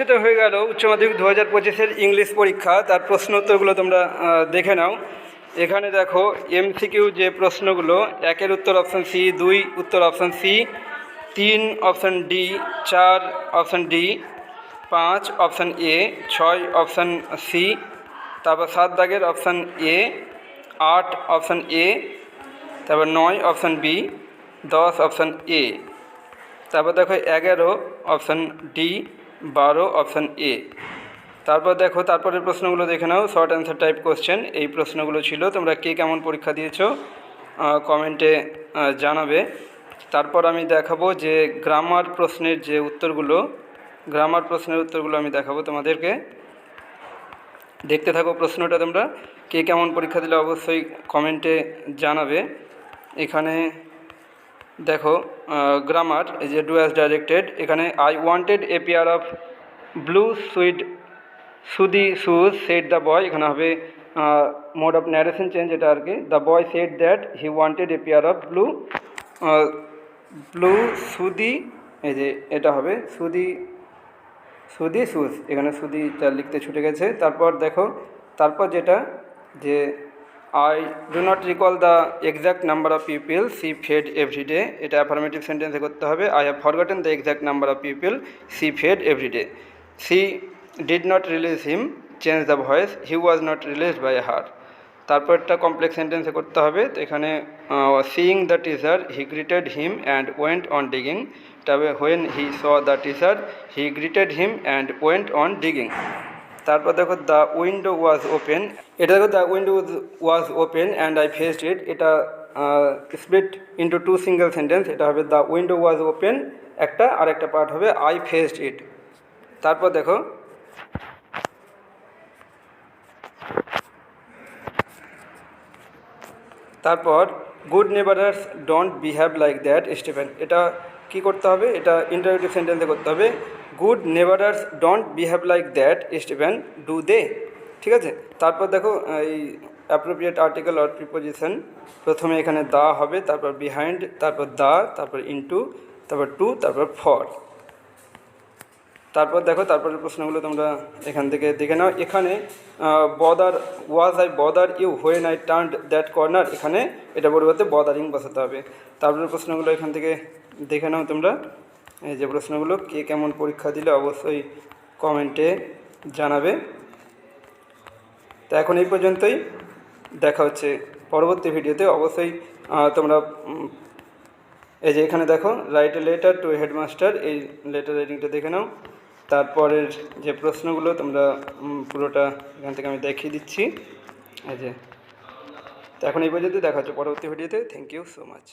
সেটা হয়ে গেল উচ্চ মাধ্যমিক দু হাজার পঁচিশের ইংলিশ পরীক্ষা। তার প্রশ্ন উত্তরগুলো তোমরা দেখে নাও। এখানে দেখো এমসিকিউ যে প্রশ্নগুলো, একের উত্তর অপশান সি দুই উত্তর অপশান সি তিন অপশান ডি চার অপশান ডি পাঁচ অপশান এ ছয় অপশান সি তারপর সাত দাগের অপশান এ আট অপশান এ তারপর নয় অপশান বি দশ অপশান এ তারপর দেখো এগারো অপশান ডি বারো অপশান এ তারপর দেখো, তারপরের প্রশ্নগুলো দেখে নাও শর্ট অ্যান্সার টাইপ কোশ্চেন এই প্রশ্নগুলো ছিল, তোমরা কে কেমন পরীক্ষা দিয়েছ কমেন্টে জানাবে। তারপর আমি দেখাবো যে গ্রামার প্রশ্নের যে উত্তরগুলো গ্রামার প্রশ্নের উত্তরগুলো আমি দেখাবো তোমাদেরকে। দেখতে থাকো প্রশ্নটা তোমরা, কে কেমন পরীক্ষা দিলে অবশ্যই কমেন্টে জানাবে। এখানে দেখো গ্রামার যে ডু অ্যাজ ডাইরেক্টেড এখানে I wanted a pair of blue suede suede shoes said the boy এখানে হবে মোড অফ ন্যারেশন চেঞ্জ এটা আর কি the boy said that he wanted a pair of blue blue suede, এই যে এটা হবে, সুদি সুদি সুজ এখানে সুদিটা লিখতে ছুটে গেছে। তারপর দেখো, তারপর যেটা, যে I do not recall the exact number of people she fed everyday এটা অ্যাফার্মেটিভ সেন্টেন্সে করতে হবে। I have forgotten the exact number of people she fed everyday she did not release him change the voice he was not released by her তারপরটা complex সেন্টেন্সে করতে হবে। তো এখানে seeing the teacher he greeted him and went on digging তবে when he saw the teacher he greeted him and went on digging তারপর দেখো the window was open এটা দেখো the window was open and I faced it এটা split into two single sentence এটা হবে the window was open একটা আর একটা part হবে আই ফেসড ইট তারপর দেখো, তারপর good neighbours don't behave like that Stephen এটা কি করতে হবে? এটা ইন্টারভিউ সেন্টেন্সে করতে হবে। Good neighbours don't behave like that Steven do they ঠিক আছে? তারপর দেখো, এই অ্যাপ্রোপ্রিয়েট আর্টিকেল অর প্রিপোজিশন প্রথমে এখানে দা হবে, তারপর বিহাইন্ড তারপর দা, তারপর ইন্টু তারপর টু তারপর ফর তারপর দেখো, তারপরের প্রশ্নগুলো তোমরা এখান থেকে দেখে নাও। এখানে bother was I bother you when I turn that corner এখানে এটা পরিবর্তে বদারিং বসাতে হবে। তারপরের প্রশ্নগুলো এখান থেকে দেখে নাও তোমরা। এই যে প্রশ্নগুলো, কে কেমন পরীক্ষা দিলে অবশ্যই কমেন্টে জানাবে। তো এখন এই পর্যন্তই। দেখা হচ্ছে পরবর্তী ভিডিওতে। অবশ্যই তোমরা এই যে এখানে দেখো write a letter to headmaster এই লেটার রাইটিংটা দেখে নাও। তারপরের যে প্রশ্নগুলো তোমরা পুরোটা এখান থেকে আমি দেখিয়ে দিচ্ছি। এই যে, তো এখন এই পর্যন্ত দেখা হচ্ছে পরবর্তী ভিডিওতে। Thank you so much